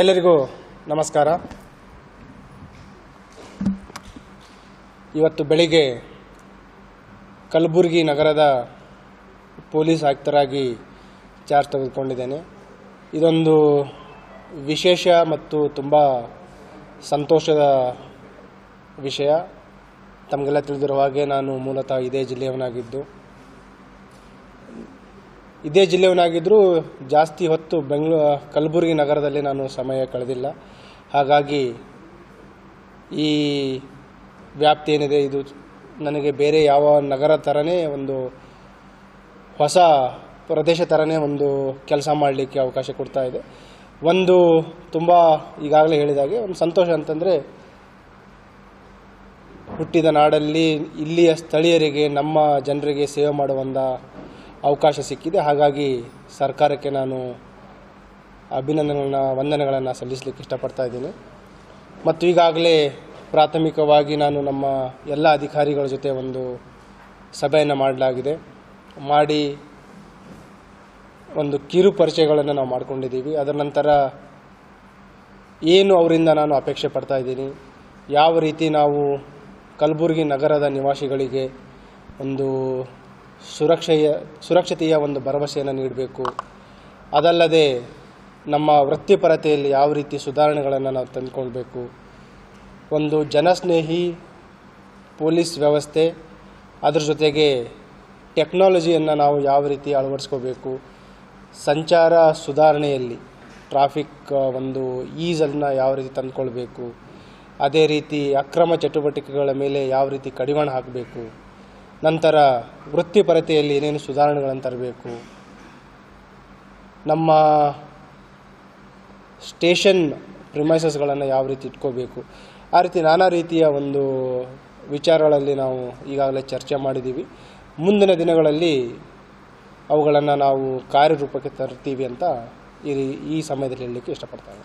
ಎಲ್ಲರಿಗೂ ನಮಸ್ಕಾರ. ಇವತ್ತು ಬೆಳಿಗ್ಗೆ ಕಲಬುರಗಿ ನಗರದ ಪೊಲೀಸ್ ಆಯುಕ್ತರಾಗಿ ಚಾರ್ಜ್ ತೆಗೆದುಕೊಂಡಿದ್ದೇನೆ. ಇದೊಂದು ವಿಶೇಷ ಮತ್ತು ತುಂಬ ಸಂತೋಷದ ವಿಷಯ. ತಮಗೆಲ್ಲ ತಿಳಿದಿರುವ ಹಾಗೆ ನಾನು ಮೂಲತಃ ಇದೇ ಜಿಲ್ಲೆಯವನಾಗಿದ್ದು. ಇದೇ ಜಿಲ್ಲೆಯವನಾಗಿದ್ದರೂ ಜಾಸ್ತಿ ಹೊತ್ತು ಬೆಂಗಳೂ, ಕಲಬುರಗಿ ನಗರದಲ್ಲಿ ನಾನು ಸಮಯ ಕಳೆದಿಲ್ಲ. ಹಾಗಾಗಿ ಈ ವ್ಯಾಪ್ತಿ ಏನಿದೆ, ಇದು ನನಗೆ ಬೇರೆ ಯಾವ ನಗರ ಥರನೇ ಒಂದು ಹೊಸ ಪ್ರದೇಶ ಥರನೇ ಒಂದು ಕೆಲಸ ಮಾಡಲಿಕ್ಕೆ ಅವಕಾಶ ಕೊಡ್ತಾ ಇದೆ. ಒಂದು ತುಂಬ ಈಗಾಗಲೇ ಹೇಳಿದಾಗೆ ಒಂದು ಸಂತೋಷ ಅಂತಂದರೆ, ಹುಟ್ಟಿದ ನಾಡಲ್ಲಿ ಇಲ್ಲಿಯ ಸ್ಥಳೀಯರಿಗೆ, ನಮ್ಮ ಜನರಿಗೆ ಸೇವೆ ಮಾಡುವಂಥ ಅವಕಾಶ ಸಿಕ್ಕಿದೆ. ಹಾಗಾಗಿ ಸರ್ಕಾರಕ್ಕೆ ನಾನು ಅಭಿನಂದನೆಗಳನ್ನ, ವಂದನೆಗಳನ್ನು ಸಲ್ಲಿಸಲಿಕ್ಕೆ ಇಷ್ಟಪಡ್ತಾ ಇದ್ದೀನಿ. ಮತ್ತು ಈಗಾಗಲೇ ಪ್ರಾಥಮಿಕವಾಗಿ ನಾನು ನಮ್ಮ ಎಲ್ಲ ಅಧಿಕಾರಿಗಳ ಜೊತೆ ಒಂದು ಸಭೆಯನ್ನು ಮಾಡಲಾಗಿದೆ. ಮಾಡಿ ಒಂದು ಕಿರು ಪರಿಚಯಗಳನ್ನು ನಾವು ಮಾಡಿಕೊಂಡಿದ್ದೀವಿ. ಅದರ ನಂತರ ಏನು ಅವರಿಂದ ನಾನು ಅಪೇಕ್ಷೆ ಪಡ್ತಾ ಇದ್ದೀನಿ. ಯಾವ ರೀತಿ ನಾವು ಕಲಬುರಗಿ ನಗರದ ನಿವಾಸಿಗಳಿಗೆ ಒಂದು ಸುರಕ್ಷೆಯ, ಸುರಕ್ಷತೆಯ ಒಂದು ಭರವಸೆಯನ್ನು ನೀಡಬೇಕು. ಅದಲ್ಲದೆ ನಮ್ಮ ವೃತ್ತಿಪರತೆಯಲ್ಲಿ ಯಾವ ರೀತಿ ಸುಧಾರಣೆಗಳನ್ನು ನಾವು ತಂದುಕೊಳ್ಬೇಕು. ಒಂದು ಜನಸ್ನೇಹಿ ಪೊಲೀಸ್ ವ್ಯವಸ್ಥೆ, ಅದರ ಜೊತೆಗೆ ಟೆಕ್ನಾಲಜಿಯನ್ನು ನಾವು ಯಾವ ರೀತಿ ಅಳವಡಿಸ್ಕೋಬೇಕು. ಸಂಚಾರ ಸುಧಾರಣೆಯಲ್ಲಿ ಟ್ರಾಫಿಕ್ ಒಂದು ಈಸನ್ನು ಯಾವ ರೀತಿ ತಂದುಕೊಳ್ಬೇಕು. ಅದೇ ರೀತಿ ಅಕ್ರಮ ಚಟುವಟಿಕೆಗಳ ಮೇಲೆ ಯಾವ ರೀತಿ ಕಡಿವಾಣ ಹಾಕಬೇಕು. ನಂತರ ವೃತ್ತಿಪರತೆಯಲ್ಲಿ ಏನೇನು ಸುಧಾರಣೆಗಳನ್ನು ತರಬೇಕು? ನಮ್ಮ ಸ್ಟೇಷನ್ ಪ್ರಿಮೈಸಸ್ಗಳನ್ನು ಯಾವ ರೀತಿ ಇಟ್ಕೋಬೇಕು? ಆ ರೀತಿ ನಾನಾ ರೀತಿಯ ಒಂದು ವಿಚಾರಗಳಲ್ಲಿ ನಾವು ಈಗಾಗಲೇ ಚರ್ಚೆ ಮಾಡಿದ್ದೀವಿ. ಮುಂದಿನ ದಿನಗಳಲ್ಲಿ ಅವುಗಳನ್ನು ನಾವು ಕಾರ್ಯರೂಪಕ್ಕೆ ತರ್ತೀವಿ ಅಂತ ಈ ಈ ಸಮಯದಲ್ಲಿ ಹೇಳಲಿಕ್ಕೆ ಇಷ್ಟಪಡ್ತೇನೆ.